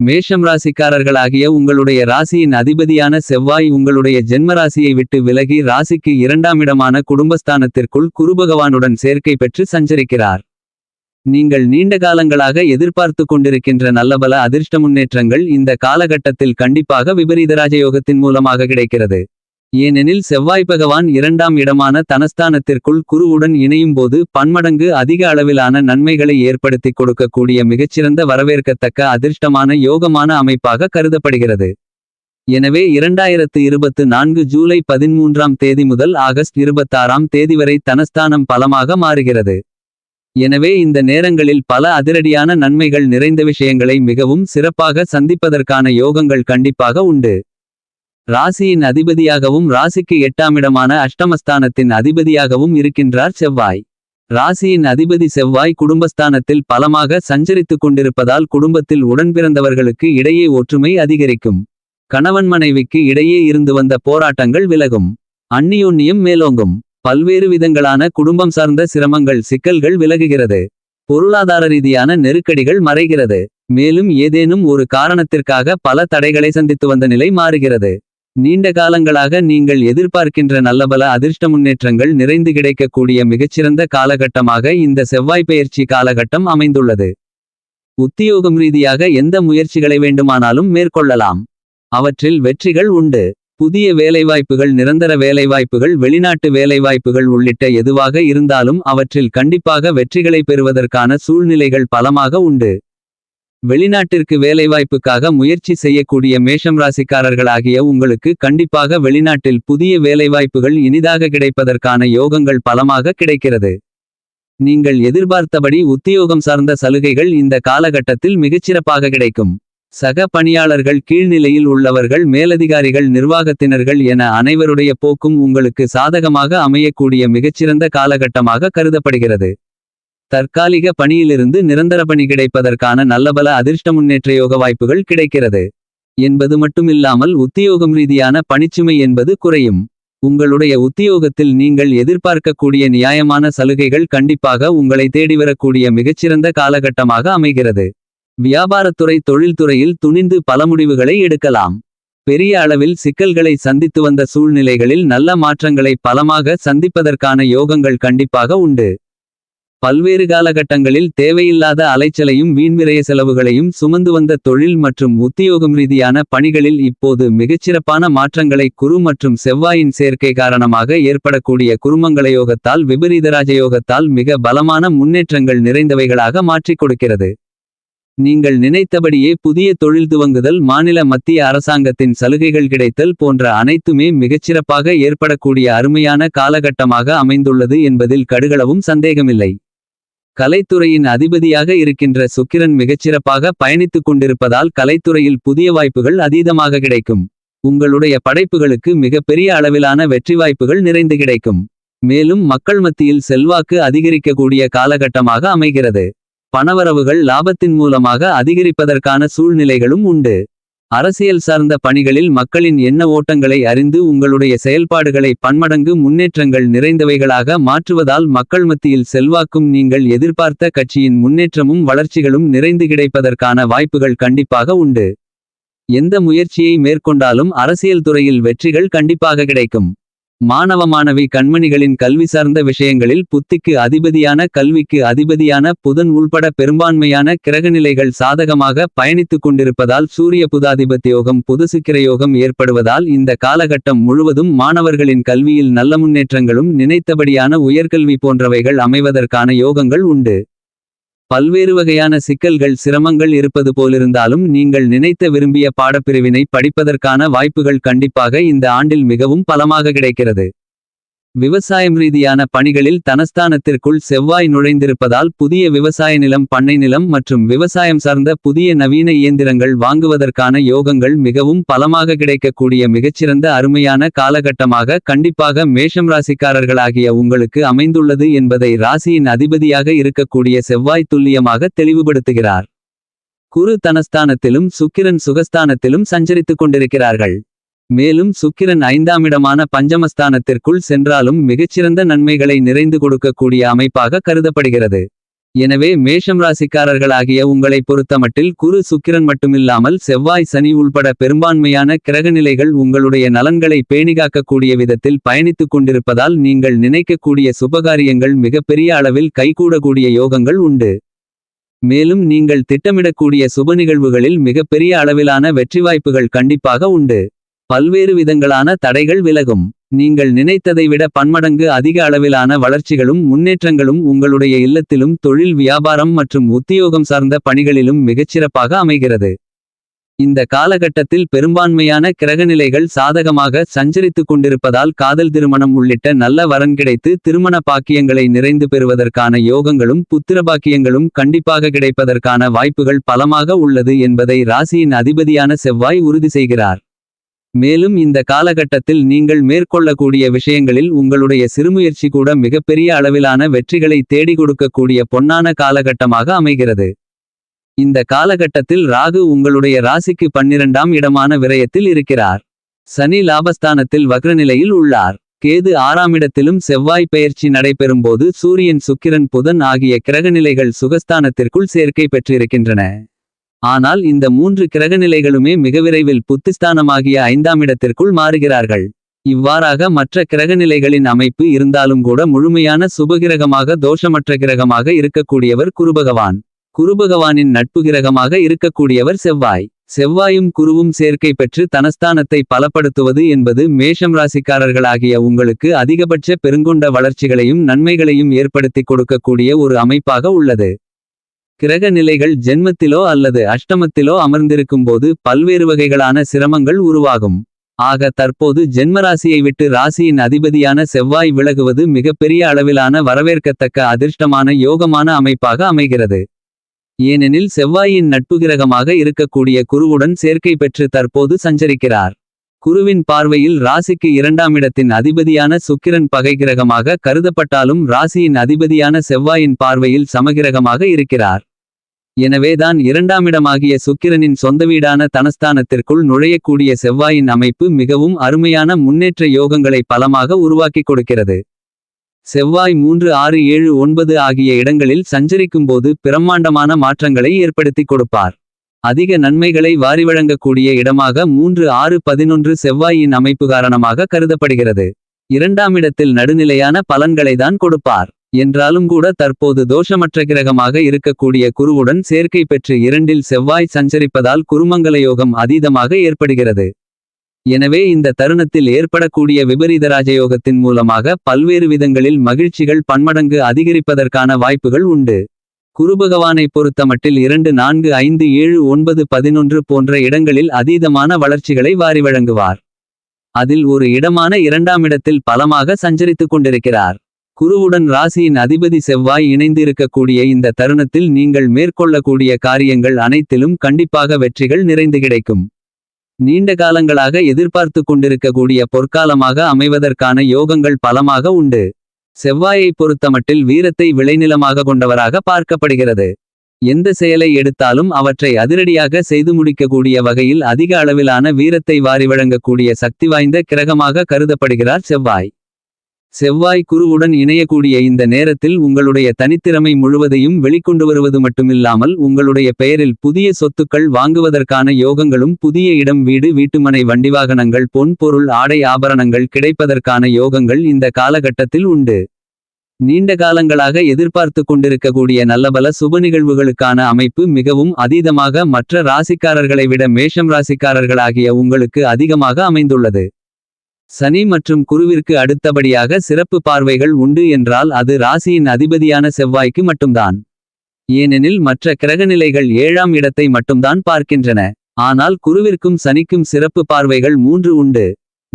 மேஷம் ராசிக்காரர்களாகிய உங்களுடைய ராசியின் அதிபதியான செவ்வாய் உங்களுடைய ஜென்மராசியை விட்டு விலகி ராசிக்கு இரண்டாம் இடமான குடும்பஸ்தானத்திற்குள் குருபகவானுடன் சேர்க்கை பெற்று சஞ்சரிக்கிறார். நீங்கள் நீண்ட காலங்களாக எதிர்பார்த்து கொண்டிருக்கின்ற நல்லபல அதிர்ஷ்ட முன்னேற்றங்கள் இந்த காலகட்டத்தில் கண்டிப்பாக விபரீத ராஜயோகத்தின் மூலமாக கிடைக்கிறது. ஏனெனில் செவ்வாய் பகவான் இரண்டாம் இடமான தனஸ்தானத்திற்குள் குருவுடன் இணையும் போது பன்மடங்கு அதிக அளவிலான நன்மைகளை ஏற்படுத்தி கொடுக்கக்கூடிய மிகச்சிறந்த வரவேற்கத்தக்க அதிர்ஷ்டமான யோகமான அமைப்பாக கருதப்படுகிறது. எனவே இரண்டாயிரத்து இருபத்து நான்கு ஜூலை பதிமூன்றாம் தேதி முதல் ஆகஸ்ட் இருபத்தாறாம் தேதி வரை தனஸ்தானம் பலமாக மாறுகிறது. எனவே இந்த நேரங்களில் பல அதிரடியான நன்மைகள் நிறைந்த விஷயங்களை மிகவும் சிறப்பாக சந்திப்பதற்கான யோகங்கள் கண்டிப்பாக உண்டு. ராசியின் அதிபதியாகவும் ராசிக்கு எட்டாமிடமான அஷ்டமஸ்தானத்தின் அதிபதியாகவும் இருக்கின்றார் செவ்வாய். ராசியின் அதிபதி செவ்வாய் குடும்பஸ்தானத்தில் பலமாக சஞ்சரித்துக் கொண்டிருப்பதால் குடும்பத்தில் உடன்பிறந்தவர்களுக்கு இடையே ஒற்றுமை அதிகரிக்கும். கணவன் மனைவிக்கு இடையே இருந்து வந்த போராட்டங்கள் விலகும். அந்நியோன்னியம் மேலோங்கும். பல்வேறு விதங்களான குடும்பம் சார்ந்த சிரமங்கள் சிக்கல்கள் விலகுகிறது. பொருளாதார ரீதியான நெருக்கடிகள் மறைகிறது. மேலும் ஏதேனும் ஒரு காரணத்திற்காக பல தடைகளை சந்தித்து வந்த நிலை மாறுகிறது. நீண்ட காலங்களாக நீங்கள் எதிர்பார்க்கின்ற நல்லபல அதிர்ஷ்ட முன்னேற்றங்கள் நிறைந்து கிடைக்கக்கூடிய மிகச்சிறந்த காலகட்டமாக இந்த செவ்வாய் பெயர்ச்சி காலகட்டம் அமைந்துள்ளது. உத்தியோகம் ரீதியாக எந்த முயற்சிகளை வேண்டுமானாலும் மேற்கொள்ளலாம். அவற்றில் வெற்றிகள் உண்டு. புதிய வேலைவாய்ப்புகள் நிரந்தர வேலைவாய்ப்புகள் வெளிநாட்டு வேலைவாய்ப்புகள் உள்ளிட்ட எதுவாக இருந்தாலும் அவற்றில் கண்டிப்பாக வெற்றிகளை பெறுவதற்கான சூழ்நிலைகள் பலமாக உண்டு. வெளிநாட்டிற்கு வேலைவாய்ப்புக்காக முயற்சி செய்யக்கூடிய மேஷம் ராசிக்காரர்களாகிய உங்களுக்கு கண்டிப்பாக வெளிநாட்டில் புதிய வேலைவாய்ப்புகள் இனிதாக கிடைப்பதற்கான யோகங்கள் பலமாக கிடைக்கிறது. நீங்கள் எதிர்பார்த்தபடி உத்தியோகம் சார்ந்த சலுகைகள் இந்த காலகட்டத்தில் மிகச்சிறப்பாக கிடைக்கும். சக பணியாளர்கள் கீழ்நிலையில் உள்ளவர்கள் மேலதிகாரிகள் நிர்வாகத்தினர்கள் என அனைவருடைய போக்கும் உங்களுக்கு சாதகமாக அமையக்கூடிய மிகச்சிறந்த காலகட்டமாக கருதப்படுகிறது. தற்காலிக பணியிலிருந்து நிரந்தர பணி கிடைப்பதற்கான நல்லபல அதிர்ஷ்ட முன்னேற்ற யோக வாய்ப்புகள் கிடைக்கிறது. என்பது மட்டுமில்லாமல் உத்தியோகம் ரீதியான பணிச்சுமை என்பது குறையும். உங்களுடைய உத்தியோகத்தில் நீங்கள் எதிர்பார்க்கக்கூடிய நியாயமான சலுகைகள் கண்டிப்பாக உங்களை தேடிவரக்கூடிய மிகச்சிறந்த காலகட்டமாக அமைகிறது. வியாபாரத்துறை தொழில்துறையில் துணிந்து பல முடிவுகளை எடுக்கலாம். பெரிய அளவில் சிக்கல்களை சந்தித்து வந்த சூழ்நிலைகளில் நல்ல மாற்றங்களை பலமாக சந்திப்பதற்கான யோகங்கள் கண்டிப்பாக உண்டு. பல்வேறு காலகட்டங்களில் தேவையில்லாத அலைச்சலையும் வீண்விரய செலவுகளையும் சுமந்து வந்த தொழில் மற்றும் உத்தியோகம் ரீதியான பணிகளில் இப்போது மிகச்சிறப்பான மாற்றங்களை குரு மற்றும் செவ்வாயின் சேர்க்கை காரணமாக ஏற்படக்கூடிய குருமங்களயோகத்தால் விபரீத ராஜயோகத்தால் மிக பலமான முன்னேற்றங்கள் நிறைந்தவைகளாக மாற்றிக் கொடுக்கிறது. நீங்கள் நினைத்தபடியே புதிய தொழில் துவங்குதல் மாநில மத்திய அரசாங்கத்தின் சலுகைகள் கிடைத்தல் போன்ற அனைத்துமே மிகச்சிறப்பாக ஏற்படக்கூடிய அருமையான காலகட்டமாக அமைந்துள்ளது என்பதில் கடுகளவும் சந்தேகமில்லை. கலைத்துறையின் அதிபதியாக இருக்கின்ற சுக்கிரன் மிகச்சிறப்பாக பயணித்துக் கொண்டிருப்பதால் கலைத்துறையில் புதிய வாய்ப்புகள் அதீதமாக கிடைக்கும். உங்களுடைய படைப்புகளுக்கு மிகப்பெரிய அளவிலான வெற்றி வாய்ப்புகள் நிறைந்து கிடைக்கும். மேலும் மக்கள் மத்தியில் செல்வாக்கு அதிகரிக்கக்கூடிய காலகட்டமாக அமைகிறது. பணவரவுகள் லாபத்தின் மூலமாக அதிகரிப்பதற்கான சூழ்நிலைகளும் உண்டு. அரசியல் சார்ந்த பணிகளில் மக்களின் எண்ண ஓட்டங்களை அறிந்து உங்களுடைய செயல்பாடுகளை பன்மடங்கு முன்னேற்றங்கள் நிறைந்தவைகளாக மாற்றுவதால் மக்கள் மத்தியில் செல்வாக்கும் நீங்கள் எதிர்பார்த்த கட்சியின் முன்னேற்றமும் வளர்ச்சிகளும் நிறைந்து கிடைப்பதற்கான வாய்ப்புகள் கண்டிப்பாக உண்டு. எந்த முயற்சியை மேற்கொண்டாலும் அரசியல் துறையில் வெற்றிகள் கண்டிப்பாக கிடைக்கும். மாணவ மாணவி கண்மணிகளின் கல்வி சார்ந்த விஷயங்களில் புத்திக்கு அதிபதியான கல்விக்கு அதிபதியான புதன் உள்பட பெரும்பான்மையான கிரகநிலைகள் சாதகமாக பயணித்துக் கொண்டிருப்பதால் சூரிய புதாதிபத்தியோகம் புதுசுக்கிர யோகம் ஏற்படுவதால் இந்த காலகட்டம் முழுவதும் மாணவர்களின் கல்வியில் நல்ல முன்னேற்றங்களும் நினைத்தபடியான உயர்கல்வி போன்றவைகள் அமைவதற்கான யோகங்கள் உண்டு. பல்வேறு வகையான சிக்கல்கள் சிரமங்கள் இருப்பது போலிருந்தாலும் நீங்கள் நினைத்த விரும்பிய பாடப்பிரிவினை படிப்பதற்கான வாய்ப்புகள் கண்டிப்பாக இந்த ஆண்டில் மிகவும் பலமாக கிடைக்கிறது. விவசாயம் ரீதியான பணிகளில் தனஸ்தானத்திற்குள் செவ்வாய் நுழைந்திருப்பதால் புதிய விவசாய நிலம் பண்ணை நிலம் மற்றும் விவசாயம் சார்ந்த புதிய நவீன இயந்திரங்கள் வாங்குவதற்கான யோகங்கள் மிகவும் பலமாக கிடைக்கக்கூடிய மிகச்சிறந்த அருமையான காலகட்டமாக கண்டிப்பாக மேஷம் ராசிக்காரர்களாகிய உங்களுக்கு அமைந்துள்ளது என்பதை ராசியின் அதிபதியாக இருக்கக்கூடிய செவ்வாய் துல்லியமாக தெளிவுபடுத்துகிறார். குரு தனஸ்தானத்திலும் சுக்கிரன் சுகஸ்தானத்திலும் சஞ்சரித்துக் கொண்டிருக்கிறார்கள். மேலும் சுக்கிரன் ஐந்தாமிடமான பஞ்சமஸ்தானத்திற்குள் சென்றாலும் மிகச்சிறந்த நன்மைகளை நிறைந்து கொடுக்கக்கூடிய அமைப்பாக கருதப்படுகிறது. எனவே மேஷம் ராசிக்காரர்களாகிய உங்களை பொறுத்தமட்டில் குரு சுக்கிரன் மட்டுமில்லாமல் செவ்வாய் சனி உள்பட பெரும்பான்மையான கிரகநிலைகள் உங்களுடைய நலன்களை பேணிகாக்கக்கூடிய விதத்தில் பயணித்துக் கொண்டிருப்பதால் நீங்கள் நினைக்கக்கூடிய சுபகாரியங்கள் மிகப்பெரிய அளவில் கைகூடக்கூடிய யோகங்கள் உண்டு. மேலும் நீங்கள் திட்டமிடக்கூடிய சுப நிகழ்வுகளில் மிகப்பெரிய அளவிலான வெற்றி வாய்ப்புகள் கண்டிப்பாக உண்டு. பல்வேறு விதங்களான தடைகள் விலகும். நீங்கள் நினைத்ததை விட பன்மடங்கு அதிக அளவிலான வளர்ச்சிகளும் முன்னேற்றங்களும் உங்களுடைய இல்லத்திலும் தொழில் வியாபாரம் மற்றும் உத்தியோகம் சார்ந்த பணிகளிலும் மிகச்சிறப்பாக அமைகிறது. இந்த காலகட்டத்தில் பெரும்பான்மையான கிரகநிலைகள் சாதகமாக சஞ்சரித்துக் கொண்டிருப்பதால் காதல் திருமணம் உள்ளிட்ட நல்ல வரன் கிடைத்து திருமண பாக்கியங்களை நிறைந்து பெறுவதற்கான யோகங்களும் புத்திரபாக்கியங்களும் கண்டிப்பாக கிடைப்பதற்கான வாய்ப்புகள் பலமாக உள்ளது என்பதை ராசியின் அதிபதியான செவ்வாய் உறுதி செய்கிறார். மேலும் இந்த காலகட்டத்தில் நீங்கள் மேற்கொள்ளக்கூடிய விஷயங்களில் உங்களுடைய சிறுமுயற்சி கூட மிகப்பெரிய அளவிலான வெற்றிகளை தேடி கொடுக்கக்கூடிய பொன்னான காலகட்டமாக அமைகிறது. இந்த காலகட்டத்தில் ராகு உங்களுடைய ராசிக்கு பன்னிரண்டாம் இடமான விரயத்தில் இருக்கிறார். சனி லாபஸ்தானத்தில் வக்ரநிலையில் உள்ளார். கேது ஆறாம் இடத்திலும் செவ்வாய் பெயர்ச்சி நடைபெறும்போது சூரியன் சுக்கிரன் புதன் ஆகிய கிரகநிலைகள் சுகஸ்தானத்திற்குள் சேர்க்கை பெற்றிருக்கின்றன. ஆனால் இந்த மூன்று கிரகநிலைகளுமே மிக விரைவில் புத்திஸ்தானமாகிய ஐந்தாம் இடத்திற்குள் மாறுகிறார்கள். இவ்வாறாக மற்ற கிரகநிலைகளின் அமைப்பு இருந்தாலும் கூட முழுமையான சுபகிரகமாக தோஷமற்ற கிரகமாக இருக்கக்கூடியவர் குருபகவான். குருபகவானின் நட்பு கிரகமாக இருக்கக்கூடியவர் செவ்வாய். செவ்வாயும் குருவும் சேர்க்கை பெற்று தனஸ்தானத்தை பலப்படுத்துவது என்பது மேஷம் ராசிக்காரர்களாகிய உங்களுக்கு அதிகபட்ச பெருங்கொண்ட வளர்ச்சிகளையும் நன்மைகளையும் ஏற்படுத்திக் கொடுக்கக்கூடிய ஒரு அமைப்பாக உள்ளது. கிரக நிலைகள் ஜென்மத்திலோ அல்லது அஷ்டமத்திலோ அமர்ந்திருக்கும்போது பல்வேறு வகைகளான சிரமங்கள் உருவாகும். ஆக தற்போது ஜென்மராசியை விட்டு ராசியின் அதிபதியான செவ்வாய் விலகுவது மிகப்பெரிய அளவிலான வரவேற்கத்தக்க அதிர்ஷ்டமான யோகமான அமைப்பாக அமைகிறது. ஏனெனில் செவ்வாயின் நட்பு கிரகமாக இருக்கக்கூடிய குருவுடன் சேர்க்கை பெற்று தற்போது சஞ்சரிக்கிறார். குருவின் பார்வையில் ராசிக்கு இரண்டாம் இடத்தின் அதிபதியான சுக்கிரன் பகைகிரகமாக கருதப்பட்டாலும் ராசியின் அதிபதியான செவ்வாயின் பார்வையில் சமகிரகமாக இருக்கிறார். எனவேதான் இரண்டாமிடமாகிய சுக்கிரனின் சொந்த வீடான தனஸ்தானத்திற்குள் நுழையக்கூடிய செவ்வாயின் அமைப்பு மிகவும் அருமையான முன்னேற்ற யோகங்களை பலமாக உருவாக்கிக் கொடுக்கிறது. செவ்வாய் மூன்று ஆறு ஏழு ஒன்பது ஆகிய இடங்களில் சஞ்சரிக்கும்போது பிரம்மாண்டமான மாற்றங்களை ஏற்படுத்திக் கொடுப்பார். அதிக நன்மைகளை வாரி வழங்கக்கூடிய இடமாக மூன்று ஆறு பதினொன்று செவ்வாயின் அமைப்பு காரணமாக கருதப்படுகிறது. இரண்டாம் இடத்தில் நடுநிலையான பலன்களைதான் கொடுப்பார். என்றாலும் கூட தற்போது தோஷமற்ற கிரகமாக இருக்கக்கூடிய குருவுடன் சேர்க்கை பெற்று இரண்டில் செவ்வாய் சஞ்சரிப்பதால் குருமங்கல யோகம் அதீதமாக ஏற்படுகிறது. எனவே இந்த தருணத்தில் ஏற்படக்கூடிய விபரீத ராஜயோகத்தின் மூலமாக பல்வேறு விதங்களில் மகிழ்ச்சிகள் பன்மடங்கு அதிகரிப்பதற்கான வாய்ப்புகள் உண்டு. குருபகவானை பொறுத்தமட்டில் இரண்டு நான்கு ஐந்து ஏழு ஒன்பது பதினொன்று போன்ற இடங்களில் அதீதமான வளர்ச்சிகளை வாரி வழங்குவார். அதில் ஒரு இடமான இரண்டாம் இடத்தில் பலமாக சஞ்சரித்துக் கொண்டிருக்கிறார். குருவுடன் ராசியின் அதிபதி செவ்வாய் இணைந்து இருக்கக்கூடிய இந்த தருணத்தில் நீங்கள் மேற்கொள்ளக்கூடிய காரியங்கள் அனைத்திலும் கண்டிப்பாக வெற்றிகள் நிறைந்து கிடைக்கும். நீண்ட காலங்களாக எதிர்பார்த்து கொண்டிருக்கக்கூடிய பொற்காலமாக அமைவதற்கான யோகங்கள் பலமாக உண்டு. செவ்வாயை பொறுத்தமட்டில் வீரத்தை விளைநிலமாக கொண்டவராக பார்க்கப்படுகிறது. எந்த செயலை எடுத்தாலும் அவற்றை அதிரடியாக செய்து முடிக்கக்கூடிய வகையில் அதிக அளவிலான வீரத்தை வாரி வழங்கக்கூடிய சக்தி வாய்ந்த கிரகமாக கருதப்படுகிறார் செவ்வாய். செவ்வாய் குருவுடன் இணையக்கூடிய இந்த நேரத்தில் உங்களுடைய தனித்திறமை முழுவதையும் வெளிக்கொண்டு வருவது மட்டுமில்லாமல் உங்களுடைய பெயரில் புதிய சொத்துக்கள் வாங்குவதற்கான யோகங்களும் புதிய இடம் வீடு வீட்டுமனை வண்டிவாகனங்கள் பொன் பொருள் ஆடை ஆபரணங்கள் கிடைப்பதற்கான யோகங்கள் இந்த காலகட்டத்தில் உண்டு. நீண்ட காலங்களாக எதிர்பார்த்து கொண்டிருக்கக்கூடிய நல்லபல சுப நிகழ்வுகளுக்கான அமைப்பு மிகவும் அதீதமாக மற்ற ராசிக்காரர்களை விட மேஷம் ராசிக்காரர்களாகிய உங்களுக்கு அதிகமாக அமைந்துள்ளது. சனி மற்றும் குருவிற்கு அடுத்தபடியாக சிறப்பு பார்வைகள் உண்டு என்றால் அது ராசியின் அதிபதியான செவ்வாய்க்கு மட்டும்தான். ஏனெனில் மற்ற கிரகநிலைகள் ஏழாம் இடத்தை மட்டும்தான் பார்க்கின்றன. ஆனால் குருவிற்கும் சனிக்கும் சிறப்பு பார்வைகள் மூன்று உண்டு.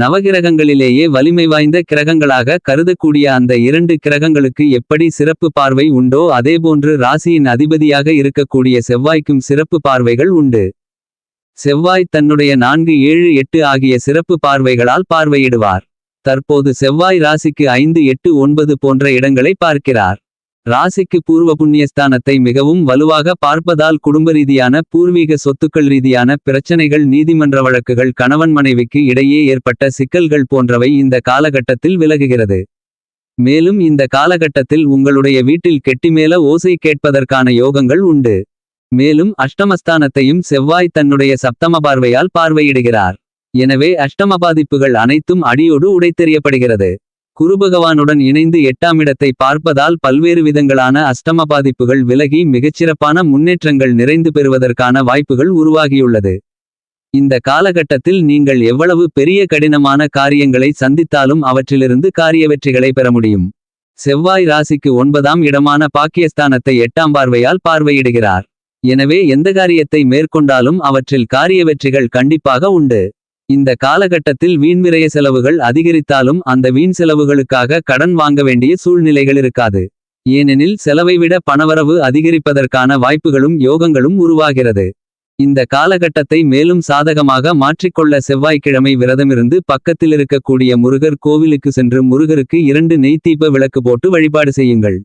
நவகிரகங்களிலேயே வலிமை வாய்ந்த கிரகங்களாக கருதக்கூடிய அந்த இரண்டு கிரகங்களுக்கு எப்படி சிறப்பு பார்வை உண்டோ அதேபோன்று ராசியின் அதிபதியாக இருக்கக்கூடிய செவ்வாய்க்கும் சிறப்பு பார்வைகள் உண்டு. செவ்வாய் தன்னுடைய நான்கு ஏழு எட்டு ஆகிய சிறப்பு பார்வைகளால் பார்வையிடுவார். தற்போது செவ்வாய் ராசிக்கு ஐந்து எட்டு ஒன்பது போன்ற இடங்களை பார்க்கிறார். ராசிக்கு பூர்வ புண்ணியஸ்தானத்தை மிகவும் வலுவாக பார்ப்பதால் குடும்ப ரீதியான பூர்வீக சொத்துக்கள் ரீதியான பிரச்சனைகள் நீதிமன்ற வழக்குகள் கணவன் மனைவிக்கு இடையே ஏற்பட்ட சிக்கல்கள் போன்றவை இந்த காலகட்டத்தில் விலகுகிறது. மேலும் இந்த காலகட்டத்தில் உங்களுடைய வீட்டில் கெட்டிமேல ஓசை கேட்பதற்கான யோகங்கள் உண்டு. மேலும் அஷ்டமஸ்தானத்தையும் செவ்வாய் தன்னுடைய சப்தம பார்வையால் பார்வையிடுகிறார். எனவே அஷ்டம பாதிப்புகள் அனைத்தும் அடியோடு உடைத்தெறியப்படுகிறது. குருபகவானுடன் இணைந்து எட்டாமிடத்தை பார்ப்பதால் பல்வேறு விதங்களான அஷ்டம பாதிப்புகள் விலகி மிகச்சிறப்பான முன்னேற்றங்கள் நிறைந்து பெறுவதற்கான வாய்ப்புகள் உருவாகியுள்ளது. இந்த காலகட்டத்தில் நீங்கள் எவ்வளவு பெரிய கடினமான காரியங்களை சந்தித்தாலும் அவற்றிலிருந்து காரிய வெற்றிகளை பெற முடியும். செவ்வாய் ராசிக்கு ஒன்பதாம் இடமான பாக்கியஸ்தானத்தை எட்டாம் பார்வையால் பார்வையிடுகிறார். எனவே எந்த காரியத்தை மேற்கொண்டாலும் அவற்றில் காரிய வெற்றிகள் கண்டிப்பாக உண்டு. இந்த காலகட்டத்தில் வீண்விரய செலவுகள் அதிகரித்தாலும் அந்த வீண் செலவுகளுக்காக கடன் வாங்க வேண்டிய சூழ்நிலைகள் இருக்காது. ஏனெனில் செலவை விட பணவரவு அதிகரிப்பதற்கான வாய்ப்புகளும் யோகங்களும் உருவாகிறது. இந்த காலகட்டத்தை மேலும் சாதகமாக மாற்றிக்கொள்ள செவ்வாய்க்கிழமை விரதமிருந்து பக்கத்தில் இருக்கக்கூடிய முருகர் கோவிலுக்கு சென்று முருகருக்கு இரண்டு நெய்த்தீப விளக்கு போட்டு வழிபாடு செய்யுங்கள்.